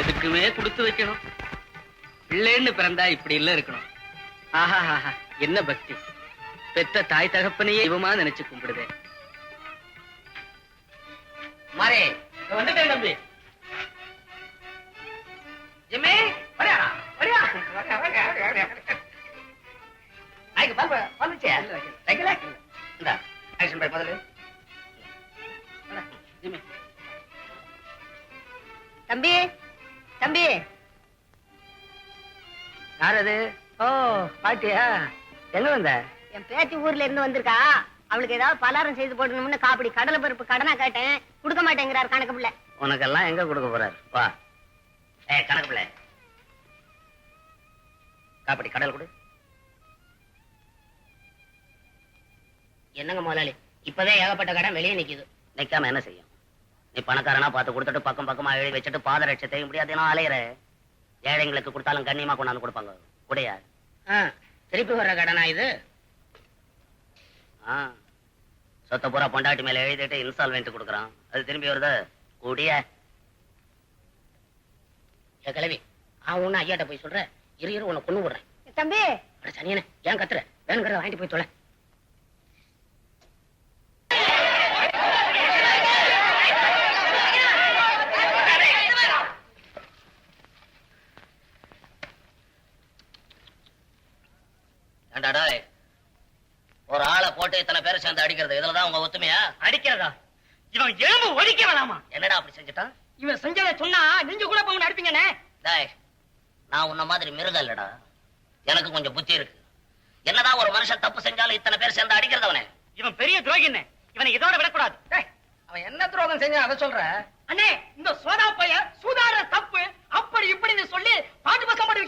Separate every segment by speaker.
Speaker 1: எதுக்குமே கொடுத்து வைக்கணும்? பிள்ளைன்னு பிறந்தா இப்படி இல்ல இருக்கணும். ஆஹா ஆஹா என்ன பக்தி. பெத்த தாய் தகப்பனையே இவமா நினைச்சு கும்பிடுதே. மாறே வந்துட்டேன் தம்பி. வரியா வரியா வந்துச்சே இந்த ஆக்ஷன்
Speaker 2: தம்பி தம்பி.
Speaker 1: யார் அது ஓ பாட்டியா? எங்க வந்த?
Speaker 2: என் பேத்தி ஊர்ல இருந்து வந்திருக்கா. அவளுக்கு ஏதாவது பலாரம் செய்து போடணும்னு காப்படி கடலை பருப்பு கடனா கேட்டேன். கொடுக்க மாட்டேங்கிறார் கணக்கு பிள்ளை.
Speaker 1: உனக்கெல்லாம் எங்க கொடுக்க போறாரு? வா. ஏ கணக்கு பிள்ளை. காப்படி கடல் கொடு.
Speaker 2: என்னங்க முதலாளி? இப்பவே ஏகப்பட்ட கடன் வெளியே நிக்குது.
Speaker 1: நிக்காம என்ன செய்யும்? நீ பணக்காரனா பார்த்து கொடுத்துட்டு பக்கம் பக்கமா எழுதி வச்சுட்டு பாதரட்சை செய்ய முடியாது அலையிற ஏழைங்களுக்கு கொடுத்தாலும் கண்ணியமா கொண்டாந்து கொடுப்பாங்க. உடையா?
Speaker 2: திருப்பி வர்ற கடனா இது?
Speaker 1: ஆ. சொத்த பூரா பொண்டாட்டி மேல எழுதிட்டு இன்ஸ்டால்மெண்ட் கொடுக்குறான். அது திரும்பி வருது? கூடிய.
Speaker 2: ஏ கிளவி ஆ ஒண்ணு ஐயாட்ட போய் சொல்ற இரு இரு உன்னை கொண்டு விடுறேன். தம்பி! அட சனியனே ஏன் கத்துற? வேணுங்கிறத வாங்கிட்டு போய் தொலை.
Speaker 1: ஏண்டா டேய், ஒரு ஆளை போட்டு இத்தனை பேரை சேர்ந்து அடிக்கிறது இதுலதான் உங்க ஒத்துமையா?
Speaker 3: அடிக்கிறதா? இவன் எலும்பு ஒடிக்க வேணாமா?
Speaker 1: என்னடா அப்படி செஞ்சுட்டான்?
Speaker 3: இவன் செஞ்சதை சொன்னா நெஞ்சு கூட போங்க அடிப்பீங்கண்ணே.
Speaker 1: டேய் நான் உன்ன மாதிரி மிருகம் இல்லடா. எனக்கு கொஞ்சம் புத்தி இருக்கு. என்னதான் ஒரு மனுஷன் தப்பு செஞ்சாலும் இத்தனை பேர் சேர்ந்து அடிக்கிறது அவனே
Speaker 3: இவன் பெரிய துரோகின்னு இவனை இதோட விடக்கூடாது. டேய்,
Speaker 1: அவன் என்ன துரோகம் செஞ்சான் அதை சொல்ற?
Speaker 3: அண்ணே இந்த சோதா பைய சூதாட தப்பு அப்படி இப்படின்னு சொல்லி பாட்டு பசம் போட்டு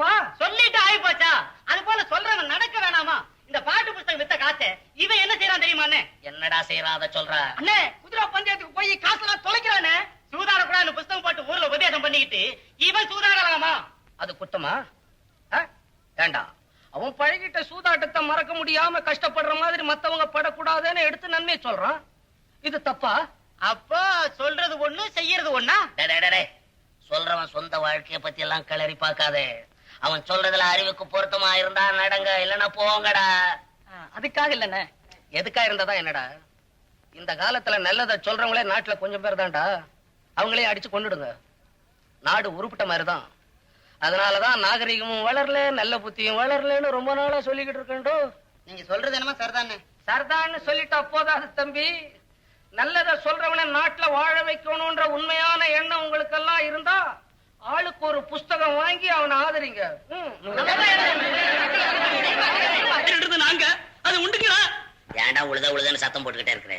Speaker 3: தப்பா சொல்லிட்டு ஆயி போச்சா அது போல சொல்றவன் நடக்க வேணாமா? இந்த பாட்டு புஸ்தகம் வித்த காசு இவன் என்ன செய்யறான் தெரியுமா
Speaker 1: என்னடா செய்யறான் அதை சொல்ற?
Speaker 3: அண்ணே குதிரை பந்தயத்துக்கு போய் காசெல்லாம் தொலைக்கிறானே? சூதாட கூடாதுன்னு புஸ்தகம் போட்டு ஊர்ல உபதேசம் பண்ணிக்கிட்டு இவன் சூதாடலாமா?
Speaker 1: அது குத்தமா? வேண்டாம். அவன் பழகிட்ட சூதாட்டத்தை மறக்க முடியாம கஷ்டப்படுற மாதிரி மத்தவங்க படக்கூடாதுன்னு எடுத்து நன்மை சொல்றான். இது தப்பா?
Speaker 3: அப்போ சொல்றது ஒண்ணு செய்யறது ஒண்ணா.
Speaker 1: சொல்றவன் சொந்த வாழ்க்கைய பத்தி எல்லாம் கிளறி பார்க்காதே. அவன் சொல்றதுல அறிவுக்கு பொருத்தமா இருந்தா நடங்க இல்லன்னா போங்கடா.
Speaker 3: அதுக்காக இல்லண்ணே.
Speaker 1: எதுக்கா இருந்ததா என்னடா? இந்த காலத்துல நல்லதை சொல்றவங்களே நாட்டுல கொஞ்சம் பேர் தான்டா. அவங்களே அடிச்சு கொண்டுடுங்க நாடு உருப்பிட்ட மாதிரிதான். அதனாலதான் நாகரிகமும் வளரல நல்ல புத்தியும் வளரலன்னு ரொம்ப நாளா சொல்லிக்கிட்டு இருக்கேன்டோ.
Speaker 2: நீங்க சொல்றது என்னமா சரிதானே
Speaker 1: சர்தான்னு சொல்லிட்டா போதாது தம்பி. நல்லத சொல்றவன நாட்டுல வாழ வைக்கணும்ன்ற உண்மையான எண்ணம் உங்களுக்கு எல்லாம் இருந்தா ஆளுக்கு ஒரு புஸ்தகம் வாங்கி அவனை ஆதரிங்க.
Speaker 3: நாங்க அது உண்டுங்களா?
Speaker 1: ஏன்டா உழுத உழுதன்னு சத்தம் போட்டுக்கிட்டே இருக்கிற?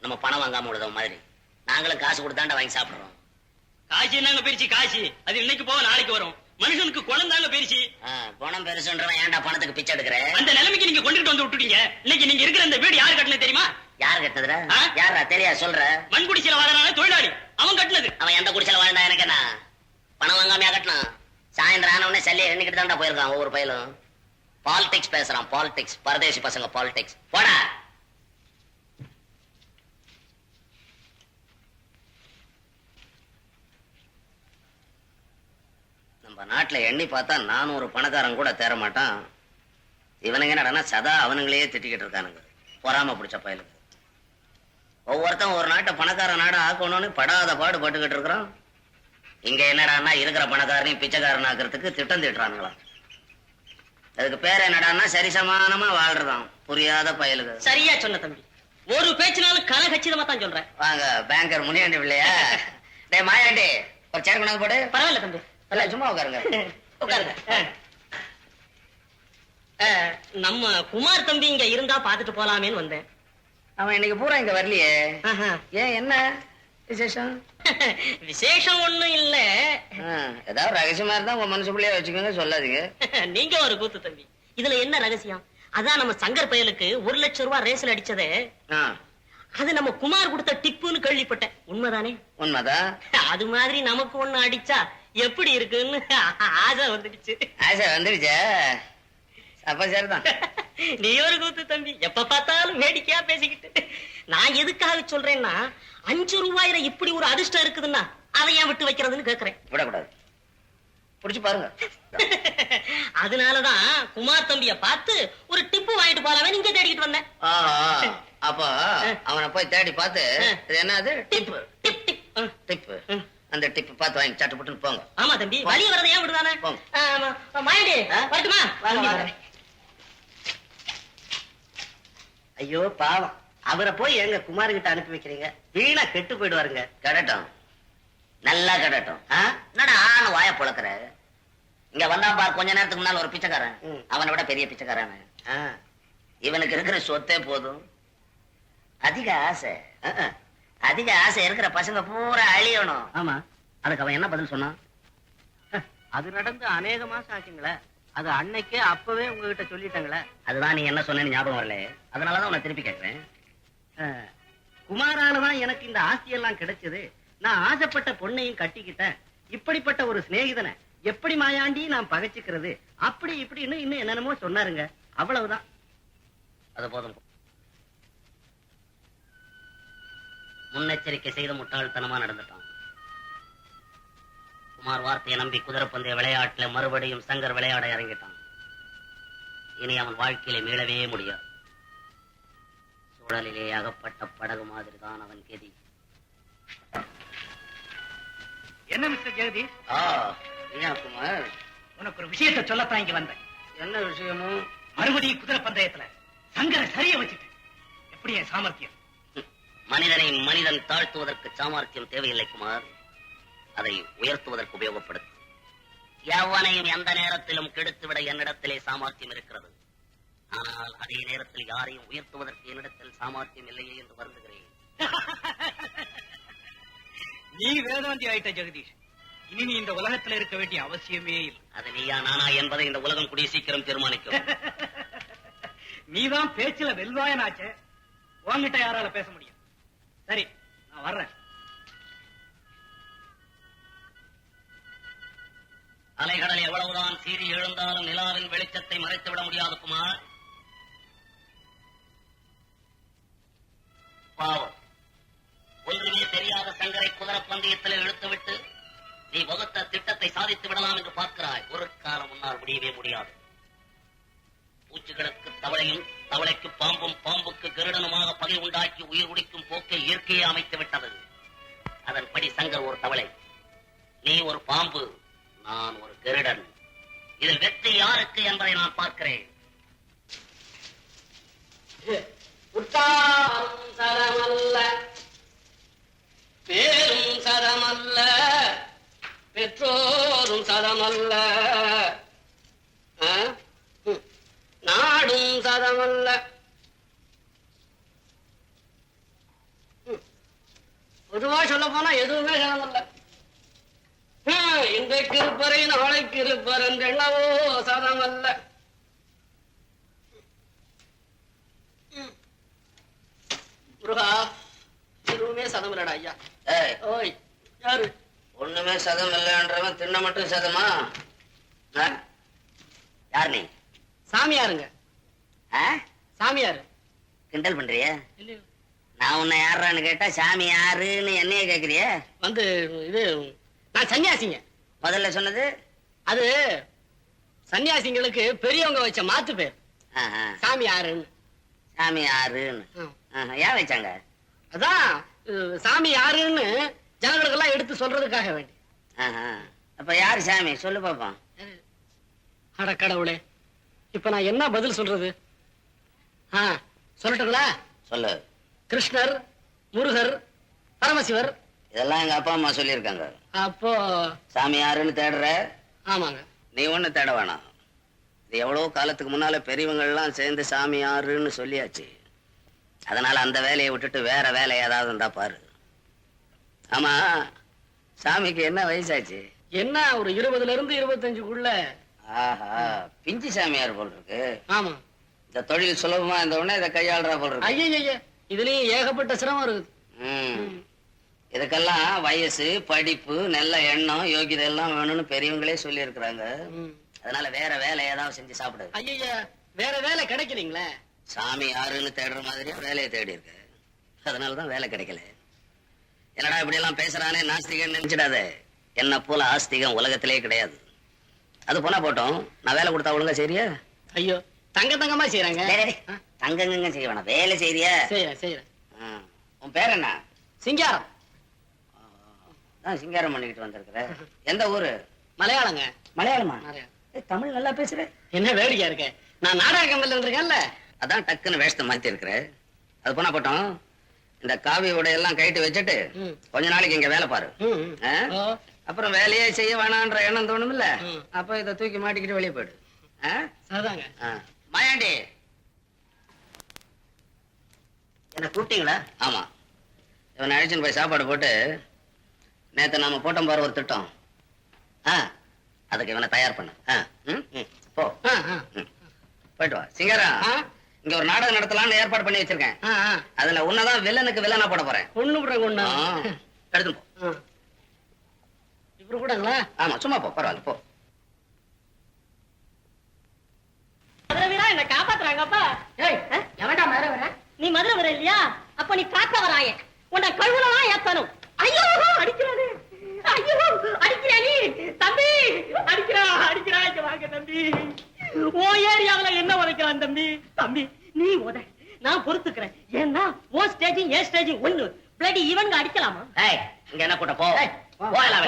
Speaker 1: நம்ம பணம் வாங்காம உழுத மாதிரி. நாங்களும் காசு கொடுத்தாண்டா வாங்கி சாப்பிடுறோம்.
Speaker 3: காசி என்னங்க பிரிச்சு காசி? அது இன்னைக்கு போக நாளைக்கு வரும். மனுஷனுக்கு குழந்தாங்க பிரிச்சு.
Speaker 1: ஆ, குணம் பெருசுன்றவன் ஏன்டா பணத்துக்கு பிச்சை எடுக்கிற?
Speaker 3: அந்த நிலைமைக்கு நீங்க கொண்டுட்டு வந்து விட்டுட்டீங்க. இன்னைக்கு நீங்க இருக்கிற இந்த வீடு யாரு கட்டினது தெரியுமா?
Speaker 1: யார் கட்டுனதுடா?
Speaker 3: ஆ?
Speaker 1: யாரா தெரியா? சொல்ற.
Speaker 3: மண்குடிச்சில வாழறான தொழிலாளி. அவன் கட்டினது.
Speaker 1: அவன் எந்த குடிசையில வாழ்ந்தா எனக்கு என்ன? பணம் வாங்காமையா கட்டினான் சாயந்தரம் ஆன உடனே சல்லி எண்ணிக்கிட்டு தான்டா போயிருக்கான் ஒவ்வொரு பயிலும். பாலிடிக்ஸ் பேசுறான் பாலிடிக்ஸ் பரதேசி பசங்க பாலிடிக்ஸ் போடா. நம்ம நாட்டுல எண்ணி பார்த்தா நானும் ஒரு பணக்காரன் கூட தேர மாட்டான். இவனுங்க என்னடா சதா அவனுங்களையே திட்டிக்கிட்டு இருக்கானுங்க. பொறாம பிடிச்ச பயலுக்கு ஒவ்வொருத்தன் ஒரு நாட்டை பணக்கார நாடா ஆக்கணும்னு படாத பாடு பட்டுக்கிட்டு இருக்கிறான். இங்க என்னடான்னா இருக்கிற பணக்காரனையும் பிச்சைக்காரன் ஆக்கிறதுக்கு திட்டம் திட்டுறானுங்களாம் அதுக்கு பேர் என்னடான்னா சரிசமானமா வாழ்றதாம். புரியாத பயலுக்கு
Speaker 3: சரியா சொன்ன தம்பி. ஒரு பேச்சினாலும் கன கச்சிதமா தான் சொல்றேன்.
Speaker 1: வாங்க பேங்கர் முனியாண்டி பிள்ளையா? டேய் மாயாண்டி ஒரு சேர் கொண்டாந்து போடு.
Speaker 3: பரவாயில்ல தம்பி.
Speaker 1: இல்ல சும்மா உட்காருங்க. உட்காருங்க.
Speaker 3: நம்ம குமார் தம்பி இங்க இருந்தா பாத்துட்டு போலாமேன்னு வந்தேன்.
Speaker 1: அவன் இன்னைக்கு பூரா இங்க வரலையே. ஏன் என்ன? விசேஷம்?
Speaker 3: விசேஷம் ஒண்ணும் இல்ல.
Speaker 1: ஏதாவது ரகசியமா இருந்தா உங்க மனசுக்குள்ளேயே வச்சுக்கோங்க சொல்லாதீங்க.
Speaker 3: நீங்க ஒரு கூத்து தம்பி. இதுல என்ன ரகசியம்? அதான் நம்ம சங்கர் பயலுக்கு ஒரு லட்சம் ரூபாய் ரேஸ்ல அடிச்சதே. அது நம்ம குமார் கொடுத்த டிப்புன்னு கேள்விப்பட்டேன். உண்மைதானே?
Speaker 1: உண்மைதான்
Speaker 3: அது மாதிரி நமக்கு ஒண்ணு அடிச்சா எப்படி இருக்குன்னு ஆசை வந்துடுச்சு.
Speaker 1: ஆசை வந்துடுச்சா? அப்ப சரிதான்.
Speaker 2: நீ ஒரு கூத்து தம்பி. எப்ப பார்த்தாலும் வேடிக்கையா பேசிக்கிட்டு. நான் எதுக்காக சொல்றேன்னா அஞ்சு ரூபாயில இப்படி ஒரு அதிர்ஷ்டம் இருக்குதுன்னா அதை ஏன் விட்டு வைக்கிறதுன்னு கேக்குறேன்.
Speaker 1: விடக்கூடாது. புடிச்சு பாருங்க.
Speaker 2: அதனாலதான் குமார் தம்பிய பார்த்து ஒரு டிப்பு வாங்கிட்டு போலாமே நீங்க தேடிக்கிட்டு வந்தேன்.
Speaker 1: அப்ப அவனை போய் தேடி பார்த்து இது என்னது? டிப்பு
Speaker 2: டிப் டிப்.
Speaker 1: டிப்பு. அந்த டிப்பு பார்த்து வாங்கி சட்டு புட்டுன்னு போங்க.
Speaker 2: ஆமா தம்பி வழி வரதை ஏன் விடுதானே?
Speaker 1: போங்க.
Speaker 2: மாயண்டி? வரட்டுமா
Speaker 1: வாங்க,
Speaker 2: தம்பி
Speaker 1: வாங்க.
Speaker 2: வரேன்.
Speaker 4: ஐயோ பாவம். அவரை போய் எங்க குமார் கிட்ட அனுப்பி வைக்கிறீங்க? வீணா கெட்டு போயிடுவாருங்க.
Speaker 1: கடட்டும். நல்லா கடட்டும்? என்னடா ஆன வாய புழக்கிற? இங்க வந்தா பார் கொஞ்ச நேரத்துக்கு முன்னால ஒரு பிச்சைக்காரன். அவனை விட பெரிய பிச்சைக்காரன்.
Speaker 4: ஆ,
Speaker 1: இவனுக்கு இருக்கிற சொத்தே போதும். அதிக ஆசை. அதிக ஆசை இருக்கிற பசங்க பூரா அழியணும்.
Speaker 4: ஆமா.
Speaker 1: அதுக்கு அவன் என்ன பதில் சொன்னான்?
Speaker 4: அது நடந்து அநேக மாசம் ஆச்சுங்களே. அது அன்னைக்கே அப்பவே உங்ககிட்ட சொல்லிட்டாங்களே.
Speaker 1: அதுதான் நீ என்ன சொன்னேன்னு ஞாபகம் வரல. அதனாலதான் உன்னை திருப்பி கேட்கிறேன்
Speaker 4: அஹ், குமாராலதான் எனக்கு இந்த ஆஸ்தியெல்லாம் கிடைச்சது. நான் ஆசைப்பட்ட பொண்ணையும் கட்டிக்கிட்டேன். இப்படிப்பட்ட ஒரு சிநேகிதனை எப்படி மாயாண்டி நான் பகைச்சுக்கிறது? அப்படி இப்படின்னு இன்னும் என்னென்னமோ சொன்னாருங்க. அவ்வளவுதான்.
Speaker 1: அது போதும். முன்னெச்சரிக்கை செய்த முட்டாள்தனமா நடந்துட்டான். குமார் வார்த்தையை நம்பி குதிரைப்பந்தய விளையாட்டுல மறுபடியும் சங்கர் விளையாட இறங்கிட்டான். இனி அவன் வாழ்க்கையில மீளவே முடியாது. சுழலிலே அகப்பட்ட படகு மாதிரி தான் அவன் கெதி.
Speaker 3: என்ன மிஸ்டர் ஜெகதீஷ்?
Speaker 1: ஏன் குமார்?
Speaker 3: உனக்கு ஒரு விஷயத்தை சொல்லத்தான் இங்க வந்தேன்.
Speaker 1: என்ன விஷயமும்
Speaker 3: மறுபடியும் குதிரை பந்தயத்துல சங்கரை சரிய வச்சுட்டு. எப்படி என் சாமர்த்தியம்?
Speaker 1: மனிதனை மனிதன் தாழ்த்துவதற்கு சாமர்த்தியம் தேவையில்லை குமார். அதை உயர்த்துவதற்கு உபயோகப்படுத்து எவனையும் எந்த நேரத்திலும் கெடுத்துவிட என்னிடத்திலே சாமர்த்தியம் இருக்கிறது. ஆனால் அதே நேரத்தில் யாரையும் உயர்த்துவதற்கு என்னிடத்தில் சாமர்த்தியம் இல்லையே என்று வருந்துகிறேன்.
Speaker 3: நீ வேதாந்தி ஆயிட்ட ஜெகதீஷ். இனி நீ இந்த உலகத்துல இருக்க வேண்டிய அவசியமே இல்லை.
Speaker 1: அது நீயா நானா என்பதை இந்த உலகம் கூடிய சீக்கிரம் தீர்மானிக்கும்.
Speaker 3: நீதான் பேச்சுல வெல்வாயனாச்சே. உன்கிட்ட யாரால பேச முடியும்? சரி நான் வர்றேன்.
Speaker 1: அலைகடல் எவ்வளவுதான் சீறி எழுந்தாலும் நிலாவின் வெளிச்சத்தை மறைத்து விட முடியாது குமார் பாவம். ஒன்றுமே தெரியாத சங்கரை குதிரை பந்தயத்தில் இழுத்துவிட்டு நீ வகுத்த திட்டத்தை சாதித்து விடலாம் என்று பார்க்கிறாய். ஒரு காலம் முன்னால் முடியவே முடியாது. பூச்சிகளுக்கு தவளையும் தவளைக்கு பாம்பும் பாம்புக்கு கருடனுமாக பகை உண்டாக்கி உயிர் குடிக்கும் போக்கை இயற்கையே அமைத்து விட்டது அதன்படி சங்கர் ஒரு தவளை நீ ஒரு பாம்பு நான் ஒரு கருடன் இதில் வெற்றி யாருக்கு என்பதை நான் பார்க்கிறேன்.
Speaker 2: உற்றாரும் சரமல்ல பேரும் சரமல்ல பெற்றோரும் சரமல்ல நாடும் சரமல்ல. பொதுவா சொல்ல போனா எதுவுமே சரமல்ல. இன்றைக்கு இருப்பறை நாளைக்கு இருப்பர் என்றென்னவோ சதமல்ல முருகா எதுவுமே சதம் இல்லடா ஐயா ஓய் யாரு?
Speaker 1: ஒண்ணுமே சதம் இல்லைன்றவன் தின்ன மட்டும் சதமா? யார் நீ?
Speaker 2: சாமியாருங்க.
Speaker 1: ஆ?
Speaker 2: சாமியாரு.
Speaker 1: கிண்டல் பண்றிய? நான் உன்னை யாருன்னு கேட்டா சாமி யாருன்னு என்னைய கேக்குறிய?
Speaker 2: வந்து இது நான் சன்னியாசிங்க.
Speaker 1: முதல்ல சொன்னது?
Speaker 2: அது சன்னியாசிங்களுக்கு பெரியவங்க வச்ச மாத்து பேர்.
Speaker 1: ஆஹா,
Speaker 2: சாமியாருன்னு.
Speaker 1: சாமி யாருன்னு ஏன் வச்சாங்க?
Speaker 2: அதான் சாமி யாருன்னு ஜனங்களுக்கெல்லாம் எடுத்து சொல்றதுக்காக வேண்டி.
Speaker 1: அப்ப யாரு சாமி? சொல்லு பாப்போம்.
Speaker 2: அட கடவுளே. இப்ப நான் என்ன பதில் சொல்றது? ஆ சொல்லட்டுங்களா?
Speaker 1: சொல்லு.
Speaker 2: கிருஷ்ணர் முருகர் பரமசிவர்
Speaker 1: இதெல்லாம் எங்க அப்பா அம்மா சொல்லியிருக்காங்க.
Speaker 2: அப்போ
Speaker 1: சாமி யாருன்னு தேடுற?
Speaker 2: ஆமாங்க.
Speaker 1: நீ ஒண்ணு தேட வேணாம். இது எவ்வளவு காலத்துக்கு முன்னால பெரியவங்க எல்லாம் சேர்ந்து சாமி யாருன்னு சொல்லியாச்சு. அதனால அந்த வேலையை விட்டுட்டு வேற வேலை ஏதாவது இருந்தா பாரு. ஆமா சாமிக்கு என்ன வயசாச்சு?
Speaker 2: என்ன ஒரு இருபதுல இருந்து இருபத்தஞ்சுக்குள்ள?
Speaker 1: ஆஹா பிஞ்சு சாமியார் போல் இருக்கு
Speaker 2: ஆமா.
Speaker 1: இந்த தொழில் சுலபமா இருந்த உடனே இதை கையாளுறா போல் இருக்கு
Speaker 2: ஐய இதுலயும் ஏகப்பட்ட சிரமம் இருக்குது
Speaker 1: ம். இதுக்கெல்லாம் வயசு படிப்பு நல்ல எண்ணம் யோகிதை எல்லாம் வேணும்னு பெரியவங்களே சொல்லி இருக்கிறாங்க. அதனால வேற வேலை ஏதாவது செஞ்சு சாப்பிடு
Speaker 2: ஐயய்ய
Speaker 4: வேற வேலை கிடைக்கலீங்களே?
Speaker 1: சாமி யாருன்னு தேடுற மாதிரியே வேலையை தேடி இருக்கு? அதனாலதான் வேலை கிடைக்கல. என்னடா இப்படி எல்லாம் பேசுறானே நாஸ்திகன் நினைச்சிடாத. என்ன போல ஆஸ்திகம் உலகத்திலே கிடையாது. அது போனா போட்டோம். நான் வேலை கொடுத்தா ஒழுங்கா சரியா
Speaker 4: ஐயோ தங்க தங்கமா செய்யறாங்க
Speaker 1: தங்கங்க செய்ய வேணாம். வேலை செய்தியா
Speaker 4: செய்யறேன் செய்யறேன்
Speaker 1: உன் பேர் என்ன?
Speaker 4: சிங்காரம்.
Speaker 1: தான் சிங்காரம் பண்ணிக்கிட்டு வந்திருக்கிற. எந்த ஊரு?
Speaker 4: மலையாளங்க.
Speaker 1: மலையாளமா? தமிழ் நல்லா பேசுற.
Speaker 4: என்ன வேடிக்கையா இருக்க? நான் நாடக கம்பெனில இருந்திருக்கேன்ல.
Speaker 1: அதான் டக்குன்னு வேஷத்தை மாத்தி இருக்கிற. அது போனா போட்டோம். இந்த காவி உடையெல்லாம் கைட்டு வச்சுட்டு. கொஞ்ச நாளைக்கு இங்க வேலை பாரு. அப்புறம் வேலையே செய்ய வேணான்ற எண்ணம் தோணும்ல
Speaker 4: ம்.
Speaker 1: அப்ப இத தூக்கி மாட்டிக்கிட்டு வெளியே போயிடு. மாயாண்டி. என்ன கூப்பிட்டீங்களா? ஆமா. இவனை அழைச்சின்னு போய் சாப்பாடு போட்டு நேத்து நாம போட்டோம் பாரு ஒரு திட்டம். ஆ அதுக்கு இவனை தயார் பண்ணு. ஆ, ம், ம், போ. போயிட்டு வா. சிங்கரா? இங்க ஒரு நாடகம் நடத்தலாம்னு ஏற்பாடு பண்ணி வச்சிருக்கேன். அதுல உன்னதான் வில்லனுக்கு வில்லனா போட போறேன்.
Speaker 4: ஒண்ணு விடுறேன் ஒண்ணு.
Speaker 1: ஆ, எடுத்துன்னு போ.
Speaker 4: இவரு கூடங்களா?
Speaker 1: ஆமா சும்மா போ பரவாயில்ல போ.
Speaker 2: மதுரை என்ன காப்பாத்துறாங்கப்பா.
Speaker 3: ஏய் எவன்டா மேல வர
Speaker 2: நீ மதுரை வர இல்லையா? அப்ப நீ பார்க்க வராய உன்னை கழுவுலதான் ஏத்தணும். ஐயோ அடிக்கிறானே ஐயோ அடிக்கிறா நீ தம்பி அடிக்கிறா அடிக்கிறா இங்க வாங்க தம்பி. ஓ ஏரியாவுல என்ன உதைக்கிறான் தம்பி? தம்பி நீ உத. நான் பொறுத்துக்கிறேன். ஏன்னா ஓ ஸ்டேஜிங் ஏ ஸ்டேஜிங் ஒண்ணு. பிளடி இவங்க அடிக்கலாமா?
Speaker 1: ஏய் இங்க என்ன கூட்ட போ. போயலாம்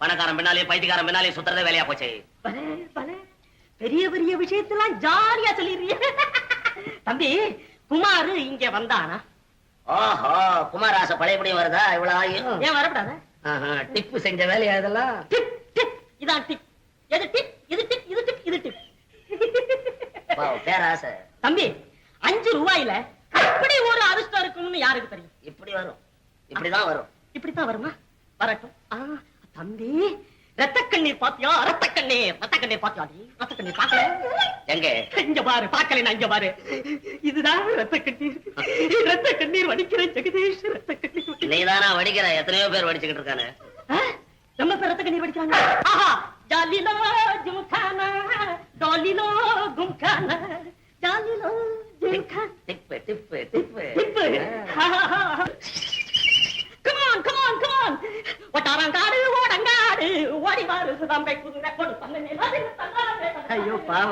Speaker 1: பணக்காரன் பின்னாலே பைத்தியக்காரன் பின்னாலே சுத்துறதே வேலையா போச்சு.
Speaker 2: பெரிய பெரிய விஷயத்தெல்லாம் ஜாலியா சொல்லிடுறிய தம்பி குமாரு இங்க வந்தானா?
Speaker 1: ஓஹோ குமாராச பழையபடியும் வருதா? இவ்வளவு
Speaker 2: ஏன் வரப்படாத
Speaker 1: ஆஹா, டிப்பு செஞ்ச வேலையா இதெல்லாம்?
Speaker 2: இதான் டிப். எது டிப்? இது டிப் இது டிப் இது டிப்.
Speaker 1: பேராசை.
Speaker 2: தம்பி அஞ்சு ரூபாயில அப்படி ஒரு அதிர்ஷ்டம் இருக்கும்னு யாருக்கு தெரியும்?
Speaker 1: இப்படி வரும். இப்படிதான் வரும்.
Speaker 2: இப்படித்தான் வருமா? வரட்டும். தம்பி ரத்த கண்ணீர் பாத்தியா? ரத்த கண்ணீர் ரத்த கண்ணீர் பாத்தியா ரத்த கண்ணீர் பாக்கல
Speaker 1: எங்க?
Speaker 2: இங்க பாரு பாக்கல இங்க பாரு. இதுதான் ரத்த கண்ணீர் ரத்த கண்ணீர் வடிக்கிற ஜெகதீஷ். ரத்த கண்ணீர்
Speaker 1: நீதானா வடிக்கிற? எத்தனையோ பேர் வடிச்சுக்கிட்டு இருக்கானு.
Speaker 2: பேர் ரத்த கண்ணீர் வடிக்கிறாங்க ஆஹா! ஜாலிலோ ஜும்கானா டாலிலோ கும்கானா ஜாலிலோ ஜும்கானா.
Speaker 1: டிப்பு டிப்பு டிப்பு
Speaker 2: டிப்பு ஒட்டாரங்காடு ஓடங்காடு ஓடி வாரு தம்பை குதிரை தந்தை
Speaker 4: ஐயோ பாவம்.